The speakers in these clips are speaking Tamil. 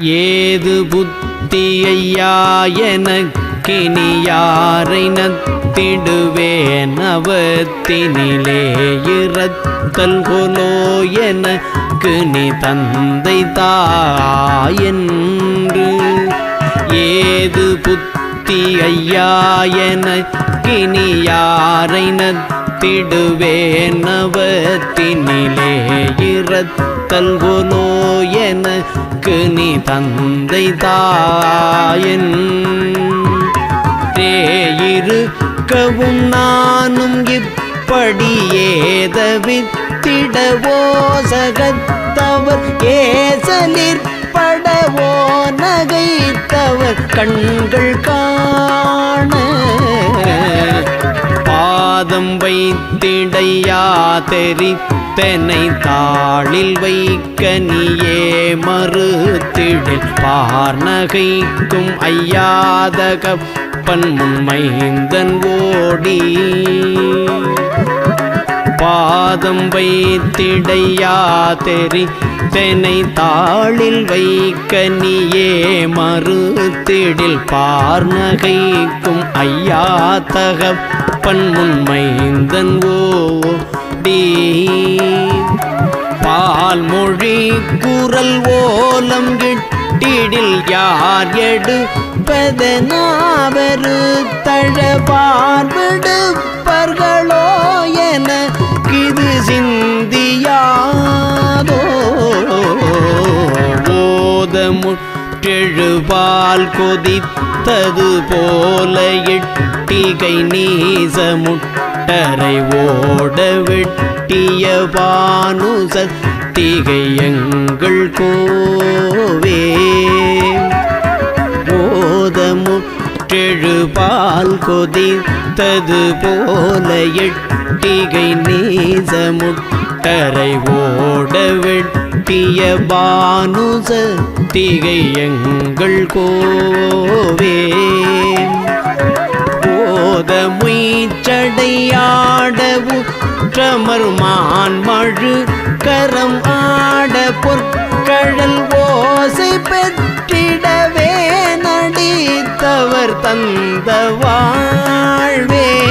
ஏது புத்தியையா எனக்கினி யாரை நத்திடுவேன் அவத்தினிலே இறத்தல் கொலோ எனக்கு நீ தந்தை தாயென்று. ஏது புத்தி ஐயா எனக்கினி யாரை நத்திடுவேன் அவத்தினிலே இறத்தல் கொலோ எனக்கு நீ தந்தை தாயன். தேயிருக்கவும் நானும் இப்படி ஏதவித்திடவோ சகத்தவர். ஏசலிற்படவோ நகைத்தவர். கண்கள் காண பாதம் வைத்திடையா தெரித்தனை தாளில் வைக்க நீயே மறுத்திடில். பார்நகைக்கும் ஐயாத கப்பன் முன்மைந்தன் ஓடி. பாதம் வைத்திடையா தெரி தெனை தாளில் வைக்க நீயே மறுத்திடில். பார்நகைக்கும் ஐயா தகப்பன் பன்முன்மைந்தன் ஓடி பால் மொழி குரல் ஓலம் கிட்டிடில் யார் எடுப்பதனாவரு தழபார்விடுப்பர்களோ என கிது சிந்தியாதோ. ஓத கொதித்து கொதித்தது போல எட்டிகை நீச முட்டரை ஓட வெட்டிய பானுச திகை எங்கள் கோவே. ஓதமுற்றெழுபால் கொதித்தது போல எட்டிகை நீச முட்டரை ஓட வெட்டி பானுச திகை எங்கள் கோவே. போத முய்ச்சடையாடவு ற்றமர்மான் மழு கரம் ஆட பொற்கழல் ஓசை பெற்றிடவே. நடித்தவர் தந்த வாழ்வே.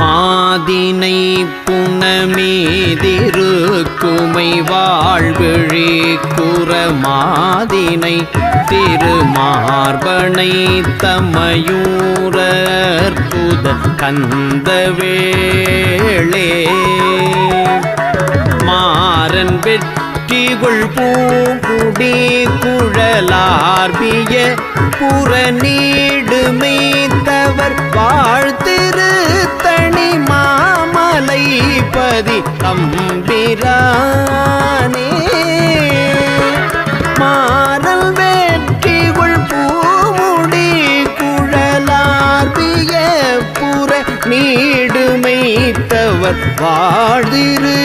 மாதினை புனமீதிருக்குமை வாழ்விழி குற திருமார்பனை திருமார்பனை தமயூரற்புத கந்தவேளே மாறன் பெற்ற வெற்றிகுள் பூங்குடி குழலார்பிய புற நீடுமைத்தவர் வாழ்த்திரு தனிமா மாமலை பதி தம்பிரானே மாறல் வெற்றிகுள் பூமுடி குழலார்பிய புற நீடுமைத்தவர் வாழ்திரு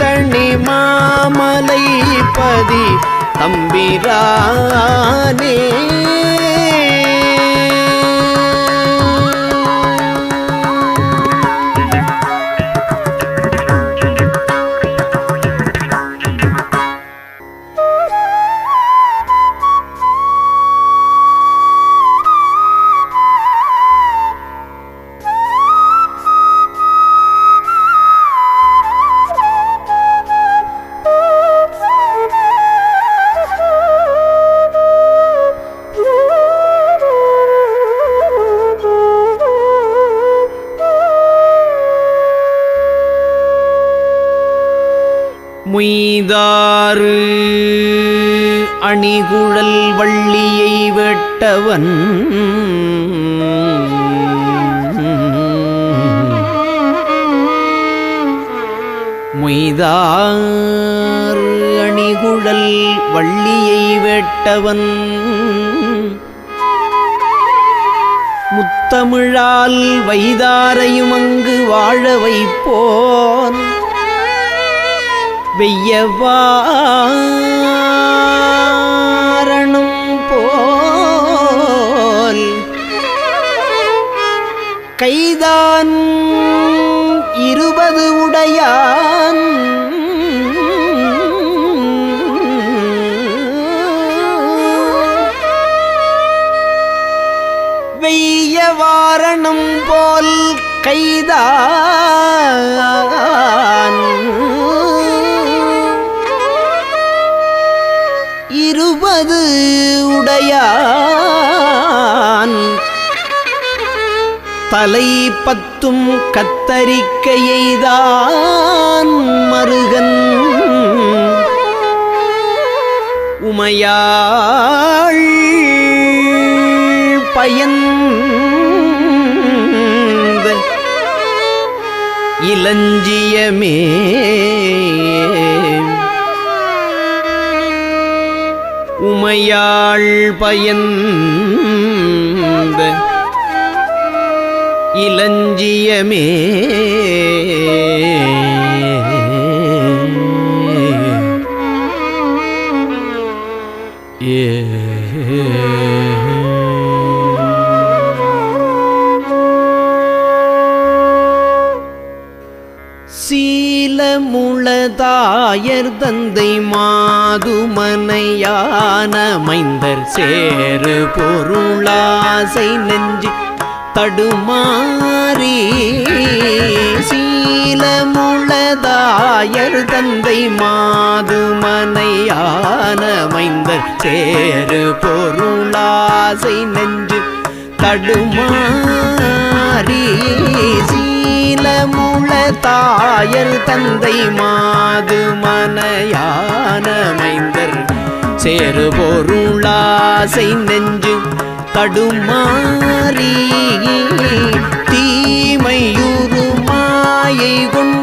தனி மாமலை தம்பிரானே மணிகுழல் வள்ளியை வெட்டவன். மொய்தார் அணிகுழல் வள்ளியை வெட்டவன். முத்தமிழால் வைதாரையும் அங்கு வாழ வைப்போன். வெய்யவா கைதான் இருபது உடையான். வெய்ய வாரணம் போல் கைதான். இருபது உடையான். தலை பத்தும் கத்தரிக்கையைதான் மருகன். உமையாள் பயந்த இளஞ்சியமே உமையாள் பயந்த இளஞ்சியமே. ஏ. சீலமுளதாயர் தந்தை மாதுமனையான மைந்தர் சேரு பொருளாசை நெஞ்சு தடுமாறி சீலமுளதாயர் தந்தை மாதுமனையானமைந்தர் சேரு பொருளாசை நெஞ்சு தடுமாறி சீலமுளதாயர் தந்தை மாதுமனையானமைந்தர் சேரு பொருளாசை நெஞ்சு தடுமாறி தீமையுறு மாயை கொண்டு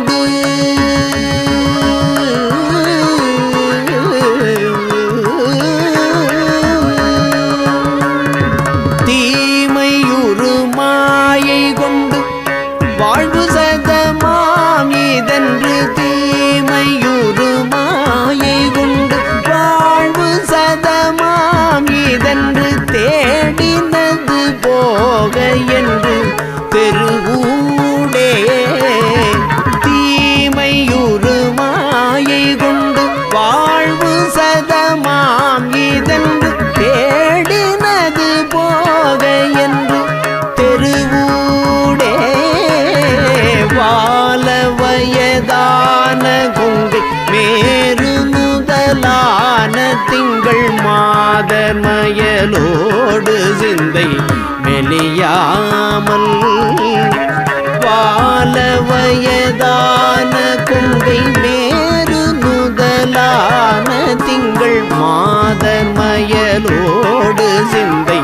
மெலியாமல் கொங்கை மேரு முதலான திங்கள் மாதர் மயலோடு சிந்தை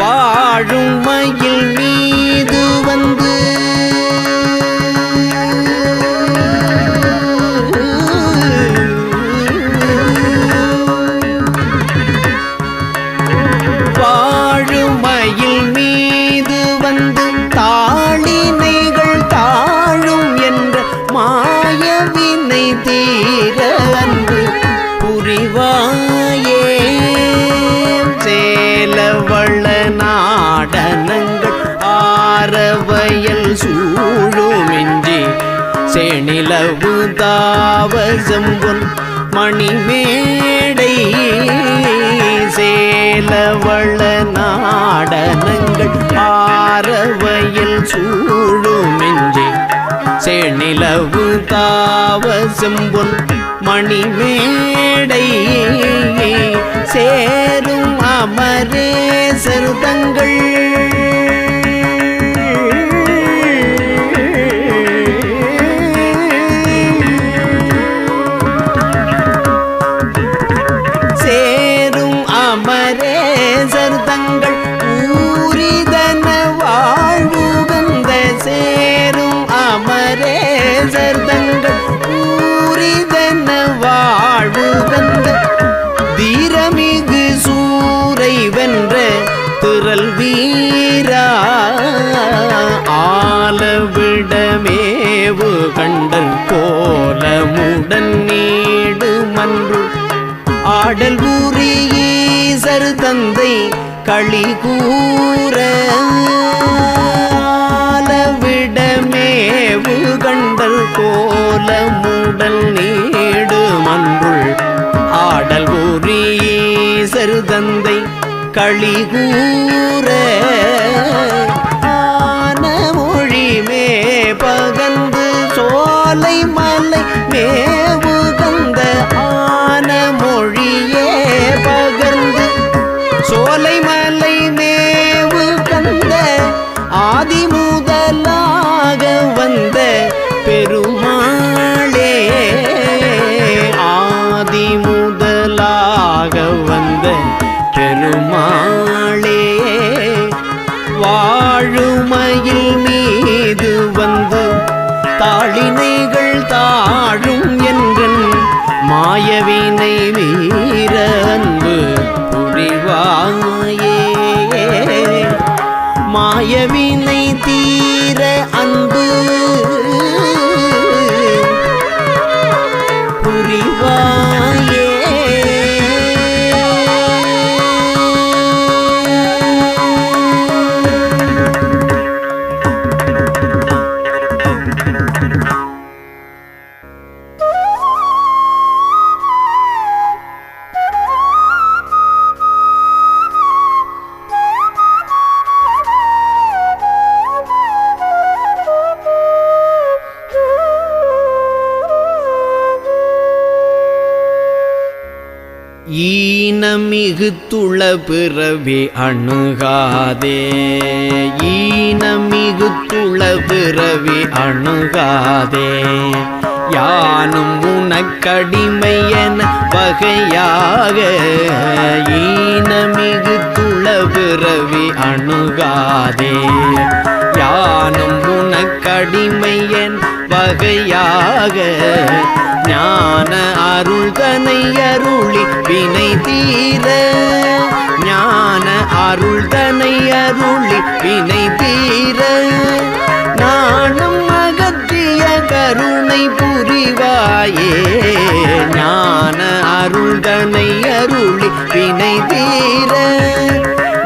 வாழும் மயில் நீ ஆரவயல் சூழுமிஞ்சி செணிலவு தாவசம்பொன் மணிமேடை சேலவள நாடனங்கள் ஆரவயல் சூழுமிஞ்சி செணிலவு தாவசம்பொன் மணிமேடை சேரும் அமரேசர் தங்கள் ஆடல் ஊரீசர் தந்தை களி கூற ஆலவிடமேவு கண்டல் கோலமுடல் நீடு மன்றுள் ஆடல் ஊரீசர் தந்தை களி கூற ஆன மொழி மே பகந்து சோலை மலை மே ஈனமிகுத்துள பிறவி அணுகாதே. ஈனமிகுத்துள பிறவி அணுகாதே. யானும் உனக்கடிமையன வகையாக ஈனமிகு துளபிறவி அணுகாதே. யானும் உனக்கடிமையன் வகையாக ஞான அருள்தனை அருளி வினை தீர. ஞான அருள்தனை அருளி வினை தீர. கருணை புரிவாயே. ஞான அருள்தனை அருளி வினை தீர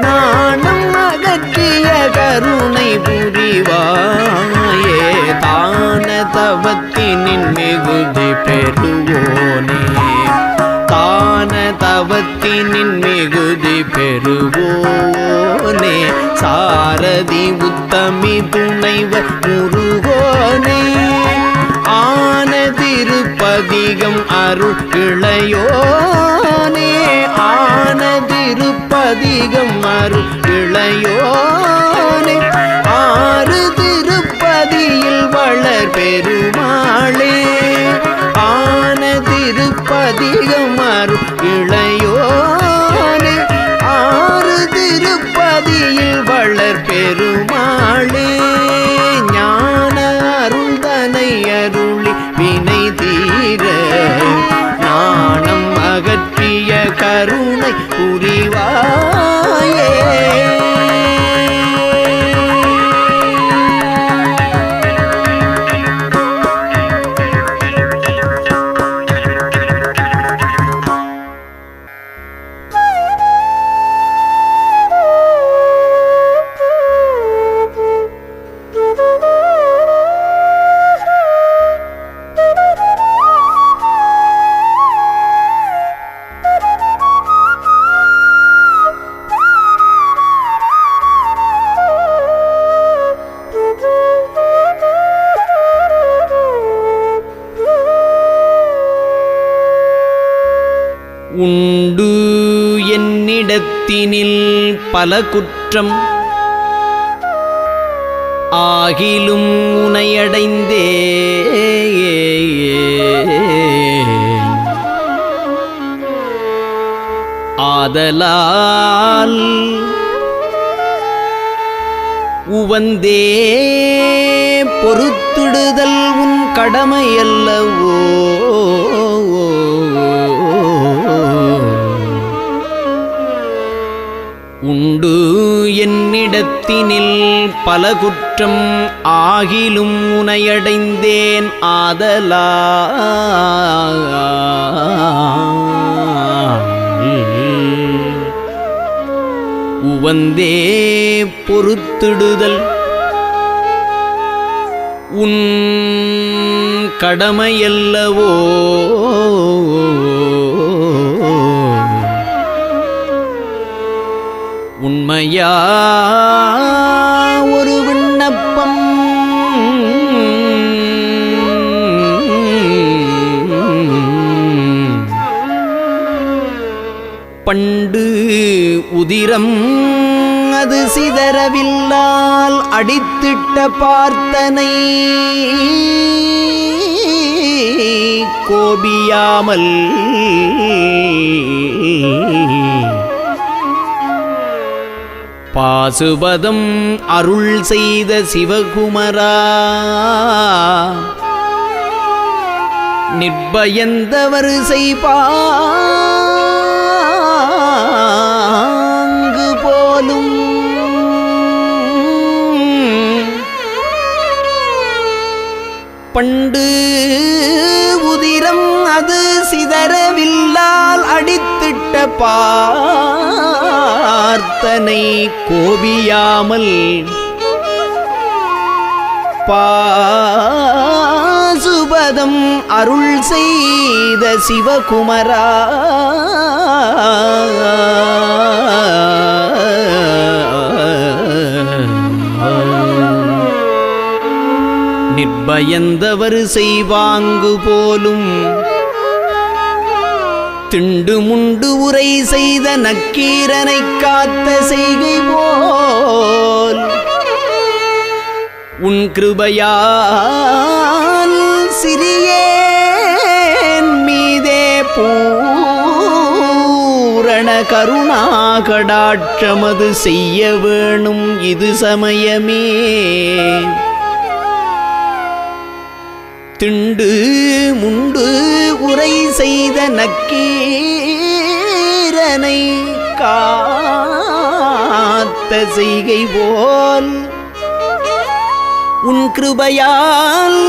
நாணம் அகற்றிய கருணை புரிவாயே. தான தவத்தினின் மிகுதி பெறுவோனே. தான தவத்தினின் மிகுதி பெறுவோனே. சாரதி உத்தமி துணைவர் முருகோனே. ஆன திருப்பதிகம் அருள் இளையோனே ஆன திருப்பதிகம் அருள் இளையோனே ஆறு திருப்பதியில் வளர் பெருமாளே. ஆனதிருப்பதிகமரு இளையோனே ஆறு திருப்பதியில் வளர் பெருமாளே. கருணை பல குற்றம் ஆகிலும் உனையடைந்தே. ஆதலால் உவந்தே பொறுத்துடுதல் உன் கடமையல்லவோ? என்னிடத்தினில் பல குற்றம் ஆகிலும் உனையடைந்தேன் ஆதலா. உவந்தே பொறுத்திடுதல். உன் கடமையல்லவோ. பண்டு உதிரம் அது சிதறவில்லால் அடித்திட்ட பார்த்தனை. கோபியாமல் பாசுபதம் அருள் செய்த சிவகுமரா. நிர்பயந்தவர் செய்பாங்கு பண்டு உதிரம் அது சிதறவில்லால் அடித்திட்ட பார்த்தனை கோபியாமல் பாசுபதம் அருள் செய்த சிவகுமரா பயந்தவர் செய்வாங்கு போலும். திண்டு முண்டு உரை செய்த நக்கீரனை காத்த செய்கை போல். உன் கிருபையால் சிறியேன் மீதே பூரண கருணாகடாட்சமது செய்ய வேணும் இது சமயமே. திண்டு முண்டு உரை செய்த நக்கீரனை காத்த செய்கை போல் உன் கிருபையால்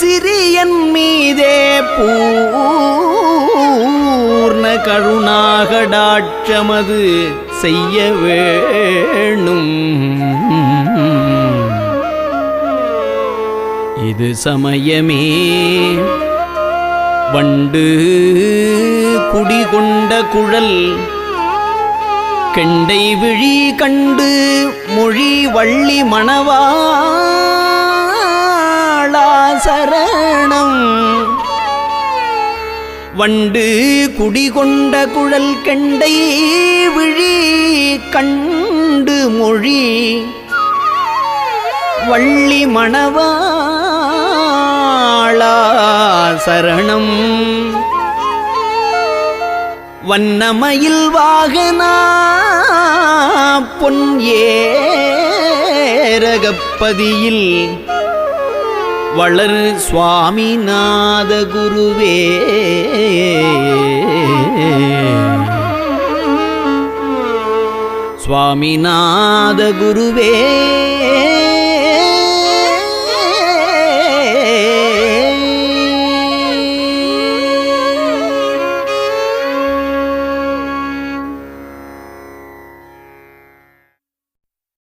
சிறியன் மீதே பூர்ண கருணாகடாட்சமது செய்ய வேணும். இது சமயமே. வண்டு குடிகொண்ட குழல் கெண்டை விழி கண்டு மொழி வள்ளி மணவாளா சரணம். வண்டு குடிகொண்ட குழல் கெண்டை விழி கண்டு மொழி வள்ளி மணவா மணவாளா சரணம். வண்ணமயில் வாகனா பொன் ஏரகப்பதியில் வளர் சுவாமிநாத குருவே. சுவாமிநாத குருவே.